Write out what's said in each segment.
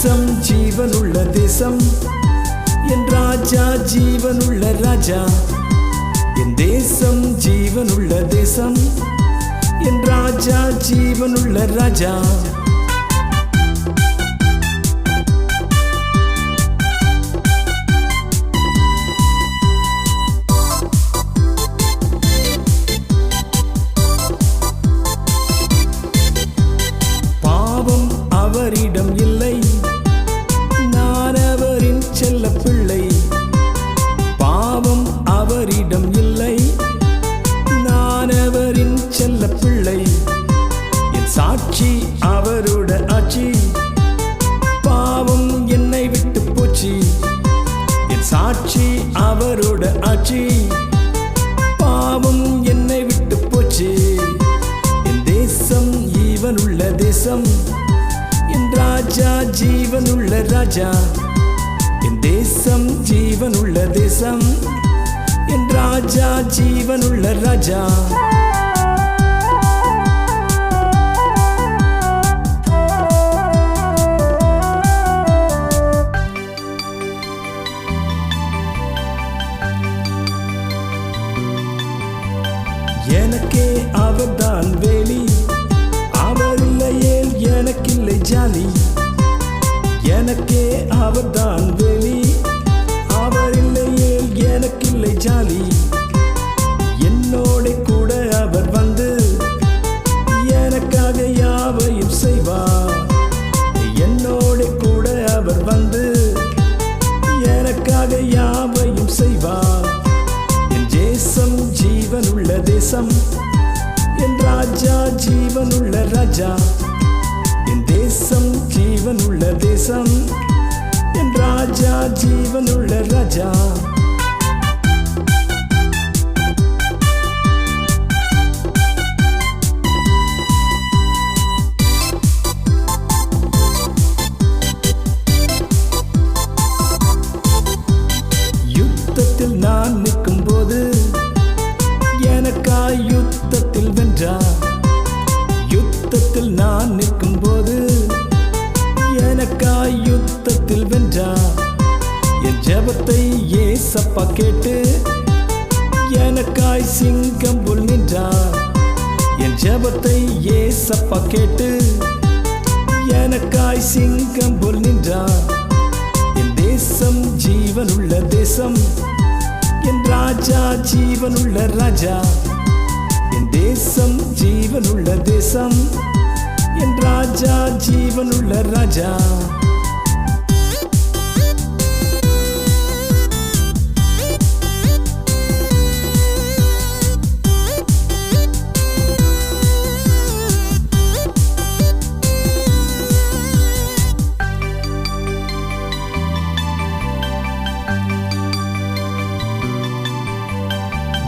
தேசம் ஜீவனுள்ள தேசம். என் ராஜா ஜீவனுள்ள ராஜா. என் தேசம் ஜீவனுள்ள தேசம். என் ராஜா ஜீவனுள்ள ராஜா. உள்ள தேசம். என் ராஜா ஜீவனுள்ள ராஜா. என் தேசம் ஜீவனுள்ள தேசம். என் ராஜா ஜீவனுள்ள ராஜா. எனக்கே அவர்தான் வேலி. எனக்கில்லை எனக்கே அவர்தான் வெளி. அவர் இல்லையேல் எனக்கில்லை ஜாலி. என்னோட கூட அவர் வந்து எனக்காக யாவையும் செய்வார். என்னோட கூட அவர் வந்து எனக்காக யாவையும் செய்வார். என் தேசம் ஜீவனுள்ள தேசம் என் ராஜா ஜீவனுள்ள ராஜா. என் தேசம் ஜீவனுள்ள தேசம் என் ராஜா ஜீவனுள்ள ராஜா. யுத்தத்தில் வென்றார் என் ஜபத்தை ஏசப்பா கேட்டு எனக்காய் சிங்கம் புல் நின்றார் என் ஜபத்தை ஏசப்பா கேட்டு எனக்காய் சிங்கம் புல் நின்றார் என் தேசம் ஜீவனுள்ள தேசம் என் ராஜா ஜீவனுள்ள ராஜா. என் தேசம் ஜீவனுள்ள தேசம் என் ராஜா ஜீவனுள்ள ராஜா.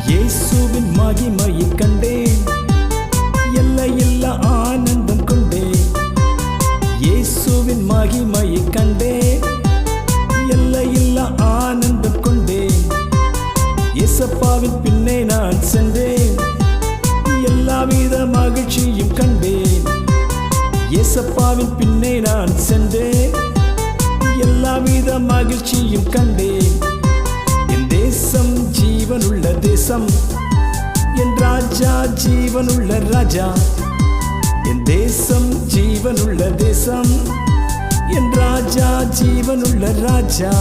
இயேசுவின் மகிமையை கண்டேன். மகிமையை கண்டேன். எல்லையில்லா ஆனந்தம் கொண்டேன். இசப்பாவின் பின்னே நான் சென்றேன். எல்லாவித மகிழ்ச்சியும் கண்டேன். இயேசப்பாவின் பின்னே நான் சென்றேன். எல்லாவித மகிழ்ச்சியும் கண்டேன். என் தேசம் ஜீவனுள்ள தேசம். என் ராஜா ஜீவனுள்ள ராஜா. என் தேசம் ஜீவனுள்ள தேசம். என் ராஜா ஜீவனுள்ள ராஜா.